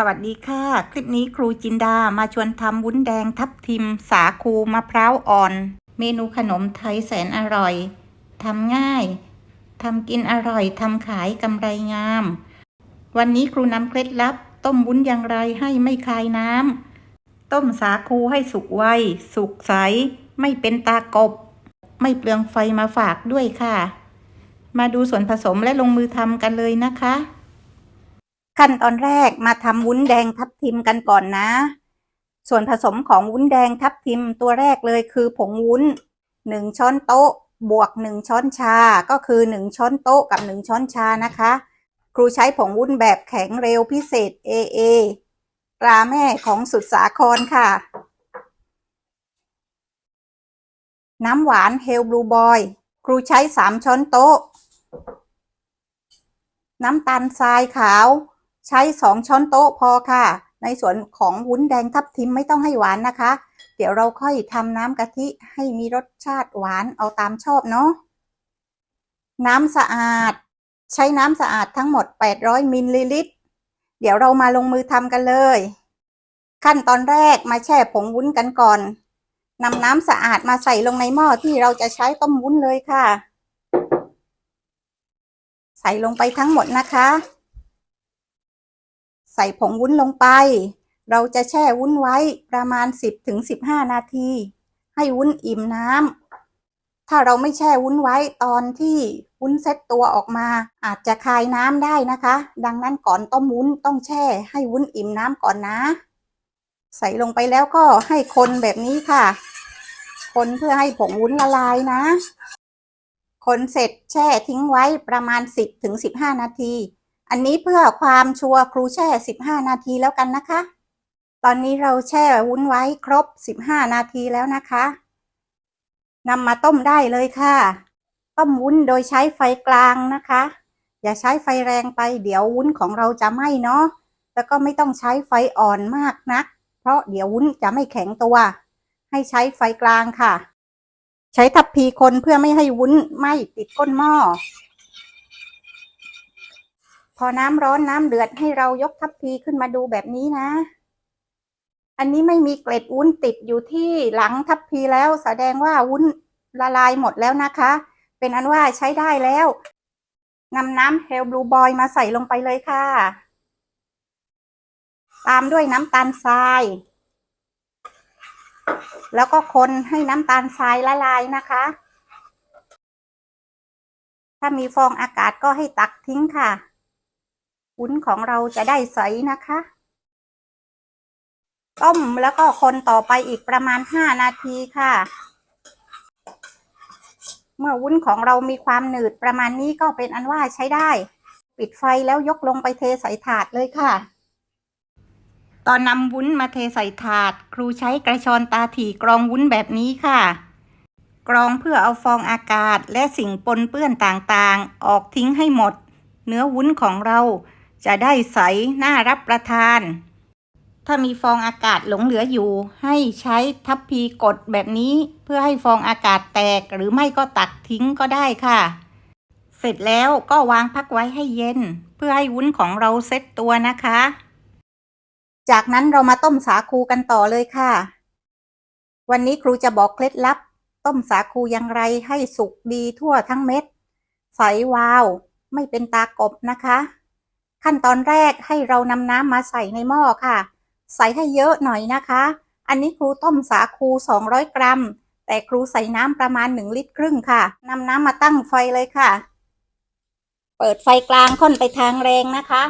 สวัสดีค่ะ คลิปนี้ครูจินดามาชวนทำวุ้นแดงทับทิม สาคูมะพร้าวอ่อน เมนูขนมไทยแสนอร่อยทำง่ายทำกินอร่อยทำขายกำไรงาม วันนี้ครูนำเคล็ดลับ ต้มวุ้นอย่างไรให้ไม่คายน้ำต้มสาคูให้สุกไว สุกใส ไม่เป็นตากบ ไม่เปลืองไฟมาฝากด้วยค่ะ มาดูส่วนผสมและลงมือทำกันเลยนะคะ ขั้นตอนแรกมาทำวุ้นแดงทับทิมกันก่อนนะ ส่วนผสมของวุ้นแดงทับทิมตัวแรกเลยคือผงวุ้นหนึ่งช้อนโต๊ะ บวกหนึ่งช้อนชา ก็คือหนึ่งช้อนโต๊ะกับหนึ่งช้อนชานะคะ ครูใช้ผงวุ้นแบบแข็งเร็วพิเศษ AA ตราแม่ของสุดสาครค่ะ น้ำหวานเฮลบลูบอย ครูใช้สามช้อนโต๊ะ น้ำตาลทรายขาว ใช้สองช้อนโต๊ะพอค่ะ ในส่วนของวุ้นแดงทับทิมไม่ต้องให้หวานนะคะ เดี๋ยวเราค่อยทำน้ำกะทิให้มีรสชาติหวานเอาตามชอบเนาะน้ำสะอาด ใช้น้ำสะอาดทั้งหมด 800มิลลิลิตร เดี๋ยวเรามาลงมือทำกันเลย ขั้นตอนแรกมาแช่ผงวุ้นกันก่อนนำน้ำสะอาดมาใส่ลงในหม้อที่เราจะใช้ต้มวุ้นเลยค่ะ ใส่ลงไปทั้งหมดนะคะ ใส่ผงวุ้นลงไป เราจะแช่วุ้นไว้ประมาณ 10-15 นาที ให้วุ้นอิ่มน้ำถ้าเราไม่แช่วุ้นไว้ตอนที่วุ้นเซ็ตตัวออกมา อาจจะคายน้ำได้นะคะ ดังนั้นก่อนต้มวุ้นต้องแช่ให้วุ้นอิ่มน้ำก่อนนะ ใส่ลงไปแล้วก็ให้คนแบบนี้ค่ะ คนเพื่อให้ผงวุ้นละลายนะ คนเสร็จแช่ทิ้งไว้ประมาณ 10-15 นาที อันนี้เพื่อความชัวร์ครูแช่ 15 นาทีแล้วกันนะคะ ตอนนี้เราแช่วุ้นไว้ครบ 15 นาทีแล้วนะคะนำมาต้มได้เลยค่ะ ต้มวุ้นโดยใช้ไฟกลางนะคะ อย่าใช้ไฟแรงไปเดี๋ยววุ้นของเราจะไหม้เนาะแล้วก็ไม่ต้องใช้ไฟอ่อนมากนัก เพราะเดี๋ยววุ้นจะไม่แข็งตัว ให้ใช้ไฟกลางค่ะ ใช้ทัพพีคนเพื่อไม่ให้วุ้นไหม้ติดก้นหม้อ พอน้ำร้อนน้ำเดือดให้เรายกทัพพีขึ้นมาดูแบบนี้นะ อันนี้ไม่มีเกล็ดวุ้นติดอยู่ที่หลังทัพพีแล้วแสดงว่าวุ้นละลายหมดแล้วนะคะ เป็นอันว่าใช้ได้แล้วนำน้ำเฮลบลูบอยมาใส่ลงไปเลยค่ะ ตามด้วยน้ำตาลทราย แล้วก็คนให้น้ำตาลทรายละลายนะคะ ถ้ามีฟองอากาศก็ให้ตักทิ้งค่ะ วุ้นของเราจะได้ใสนะคะ ต้มแล้วก็คนต่อไปอีกประมาณ 5 นาทีค่ะ เมื่อวุ้นของเรามีความหนืดประมาณนี้ก็เป็นอันว่าใช้ได้ ปิดไฟแล้วยกลงไปเทใส่ถาดเลยค่ะ ตอนนำวุ้นมาเทใส่ถาด ครูใช้กระชอนตาถี่กรองวุ้นแบบนี้ค่ะกรองเพื่อเอาฟองอากาศและสิ่งปนเปื้อนต่างๆ ออกทิ้งให้หมด เนื้อวุ้นของเรา จะได้ใสน่ารับประทาน ถ้ามีฟองอากาศหลงเหลืออยู่ ให้ใช้ทัพพีกดแบบนี้ เพื่อให้ฟองอากาศแตกหรือไม่ก็ตักทิ้งก็ได้ค่ะ เสร็จแล้วก็วางพักไว้ให้เย็น เพื่อให้วุ้นของเราเซ็ตตัวนะคะ จากนั้นเรามาต้มสาคูกันต่อเลยค่ะ วันนี้ครูจะบอกเคล็ดลับ ต้มสาคูอย่างไรให้สุกดีทั่วทั้งเม็ด ใสวาว ไม่เป็นตากบนะคะ ขั้นตอนแรกให้เรานำน้ำมาใส่ในหม้อค่ะ ใส่ให้เยอะหน่อยนะคะ อันนี้ครูต้มสาคู 200 กรัม แต่ครูใส่น้ำประมาณ 1 ลิตรครึ่งค่ะนำน้ำมาตั้งไฟเลยค่ะ เปิดไฟกลางค่อนไปทางแรงนะคะ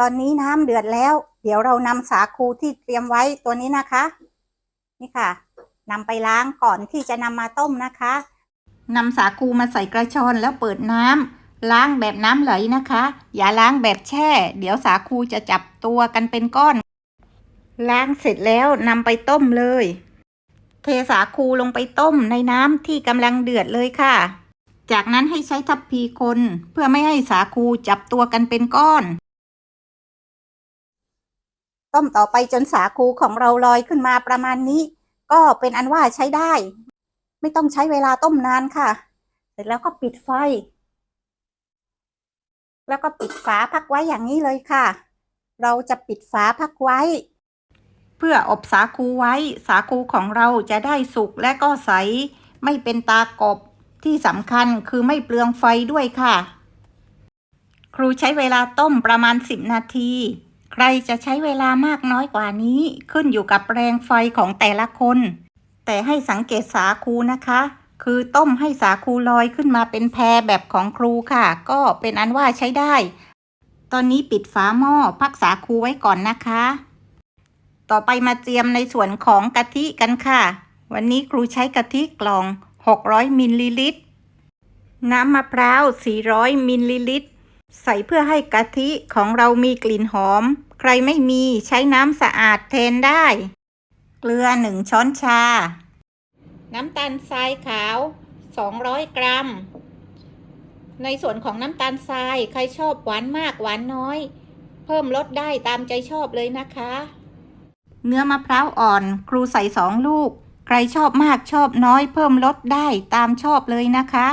ตอนนี้น้ำเดือดแล้ว เดี๋ยวเรานำสาคูที่เตรียมไว้ตัวนี้นะคะ นี่ค่ะนำไปล้างก่อนที่จะนำมาต้มนะคะนำสาคูมาใส่กระชอนแล้วเปิดน้ำ ล้างแบบน้ำไหลนะคะ อย่าล้างแบบแช่ เดี๋ยวสาคูจะจับตัวกันเป็นก้อน ล้างเสร็จแล้วนำไปต้มเลย เทสาคูลงไปต้มในน้ำที่กำลังเดือดเลยค่ะ จากนั้นให้ใช้ทัพพีคนเพื่อไม่ให้สาคูจับตัวกันเป็นก้อน ต้มต่อไปจนสาคูของเราลอยขึ้นมาประมาณนี้ ก็เป็นอันว่าใช้ได้ ไม่ต้องใช้เวลาต้มนานค่ะ เสร็จแล้วก็ปิดไฟ แล้วก็ปิดฝาพักไว้อย่างนี้เลยค่ะ เราจะปิดฝาพักไว้ เพื่ออบสาคูไว้ สาคูของเราจะได้สุกและก็ใส ไม่เป็นตากบที่สำคัญคือไม่เปลืองไฟด้วยค่ะ ครูใช้เวลาต้มประมาณ 10 นาที ใครจะใช้เวลามากน้อยกว่านี้ ขึ้นอยู่กับแรงไฟของแต่ละคน แต่ให้สังเกตสาคูนะคะ คือต้มให้สาคูลอยขึ้นมาเป็นแพรแบบของครูค่ะ ก็เป็นอันว่าใช้ได้ ตอนนี้ปิดฝาหม้อพักสาคูไว้ก่อนนะคะ ต่อไปมาเตรียมในส่วนของกะทิกันค่ะ วันนี้ครูใช้กะทิกล่อง 600 มิลลิลิตร น้ำมะพร้าว 400 มิลลิลิตร ใส่เพื่อให้กะทิของเรามีกลิ่นหอม ใครไม่มีใช้น้ำสะอาดแทนได้ เกลือ 1 ช้อนชา น้ำตาลทรายขาว 200 กรัม ในส่วนของน้ำตาลทรายใครชอบหวานมากหวานน้อย เพิ่มลดได้ตามใจชอบเลยนะคะ เนื้อมะพร้าวอ่อนครูใส่สองลูก ใครชอบมากชอบน้อย เพิ่มลดได้ตามชอบเลยนะคะ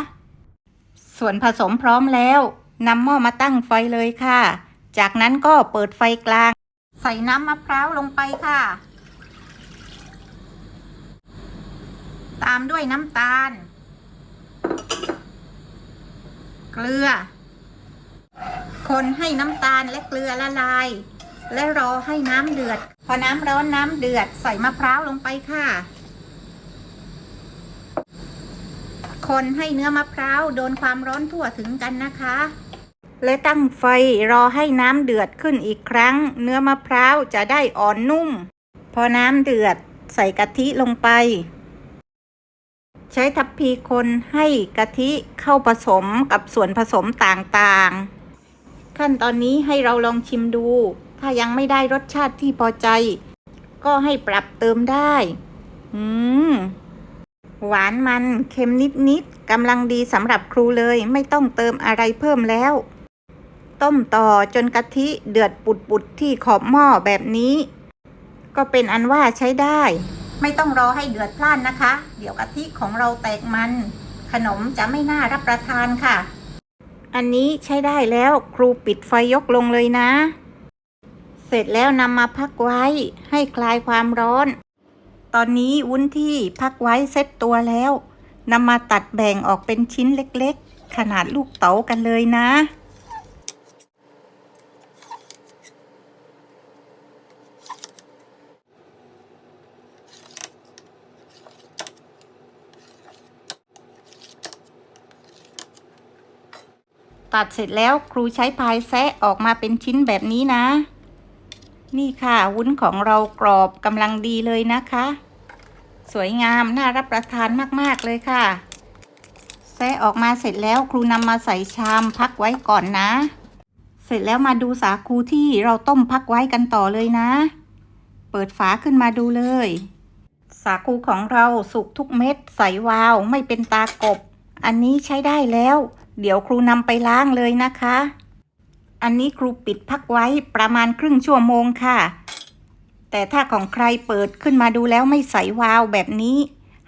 ส่วนผสมพร้อมแล้วนำหม้อมาตั้งไฟเลยค่ะ จากนั้นก็เปิดไฟกลาง ใส่น้ำมะพร้าวลงไปค่ะ ตามด้วยน้ำตาล เกลือ คนให้น้ำตาลและเกลือละลาย และรอให้น้ำเดือด พอน้ำร้อนน้ำเดือดใส่มะพร้าวลงไปค่ะ คนให้เนื้อมะพร้าวโดนความร้อนทั่วถึงกันนะคะและตั้งไฟรอให้น้ำเดือดขึ้นอีกครั้ง เนื้อมะพร้าวจะได้อ่อนนุ่ม พอน้ำเดือดใส่กะทิลงไป ใช้ทัพพีคนให้กะทิเข้าผสมกับส่วนผสมต่างๆ ขั้นตอนนี้ให้เราลองชิมดู ถ้ายังไม่ได้รสชาติที่พอใจ ก็ให้ปรับเติมได้ อืม หวานมันเค็มนิดๆกำลังดีสำหรับครูเลย ไม่ต้องเติมอะไรเพิ่มแล้ว ต้มต่อจนกะทิเดือดปุดๆที่ขอบหม้อแบบนี้ ก็เป็นอันว่าใช้ได้ ไม่ต้องรอให้เดือดพล่านนะคะ เดี๋ยวกะทิของเราแตกมัน ขนมจะไม่น่ารับประทานค่ะ อันนี้ใช้ได้แล้วครูปิดไฟยกลงเลยนะ เสร็จแล้วนำมาพักไว้ให้คลายความร้อน ตอนนี้วุ้นที่พักไว้เซ็ตตัวแล้วนำมาตัดแบ่งออกเป็นชิ้นเล็กๆ ขนาดลูกเต๋ากันเลยนะ ตัดเสร็จแล้วครูใช้พายแซะออกมาเป็นชิ้นแบบนี้นะ นี่ค่ะวุ้นของเรากรอบกำลังดีเลยนะคะ สวยงามน่ารับประทานมากๆเลยค่ะ แซะออกมาเสร็จแล้วครูนำมาใส่ชามพักไว้ก่อนนะ เสร็จแล้วมาดูสาคูที่เราต้มพักไว้กันต่อเลยนะ เปิดฝาขึ้นมาดูเลย สาคูของเราสุกทุกเม็ดใสวาวไม่เป็นตากบ อันนี้ใช้ได้แล้ว เดี๋ยวครูนำไปล้างเลยนะคะ อันนี้ครูปิดพักไว้ประมาณครึ่งชั่วโมงค่ะ แต่ถ้าของใครเปิดขึ้นมาดูแล้วไม่ใสวาวแบบนี้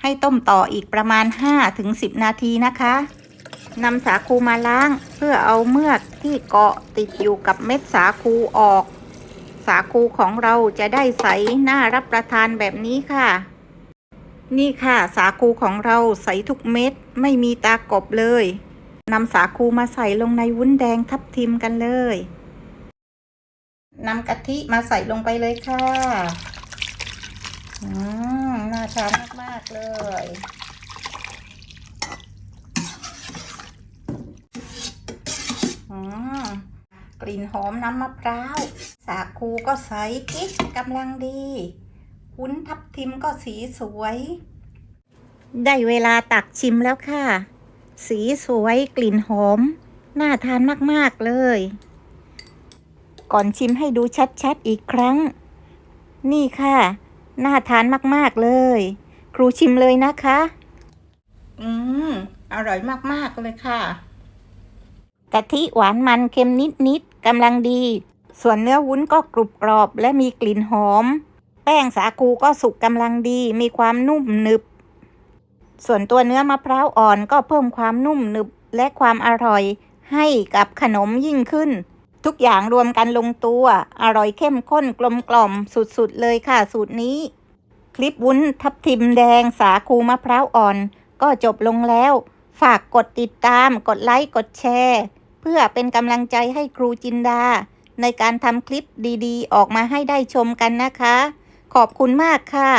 ให้ต้มต่ออีกประมาณ 5-10 นาทีนะคะนำสาคูมาล้างเพื่อเอาเมือกที่เกาะติดอยู่กับเม็ดสาคูออก สาคูของเราจะได้ใสน่ารับประทานแบบนี้ค่ะ นี่ค่ะ สาคูของเราใสทุกเม็ดไม่มีตากบเลย นำสาคูมาใส่ลงในวุ้นแดงทับทิมกันเลยนำกะทิมาใส่ลงไปเลยค่ะอืมน่าทานมาก ๆ เลย อืมกลิ่นหอมน้ำมะพร้าว สาคูก็ใสกิ๊กกำลังดีวุ้นทับทิมก็สีสวย ได้เวลาตักชิมแล้วค่ะ สีสวยกลิ่นหอม น่าทานมาก ๆ เลย ก่อนชิมให้ดูชัด ๆ อีกครั้ง นี่ค่ะ น่าทานมาก ๆ เลย ครูชิมเลยนะคะ อืม อร่อยมาก ๆ เลยค่ะ กะทิหวานมันเค็มนิด ๆกำลังดี ส่วนเนื้อวุ้นก็กรุบกรอบและมีกลิ่นหอม แป้งสาคูก็สุกกำลังดี มีความนุ่มหนึบ ส่วนตัวเนื้อมะพร้าวอ่อนก็เพิ่มความนุ่มหนึบและความอร่อยให้กับขนมยิ่งขึ้น ทุกอย่างรวมกันลงตัว อร่อยเข้มข้นกลมกล่อมสุดๆเลยค่ะสูตรนี้ คลิปวุ้นทับทิมแดงสาคูมะพร้าวอ่อน ก็จบลงแล้ว ฝากกดติดตาม กดไลค์กดแชร์ เพื่อเป็นกำลังใจให้ครูจินดา ในการทำคลิปดีๆ ออกมาให้ได้ชมกันนะคะ ขอบคุณมากค่ะ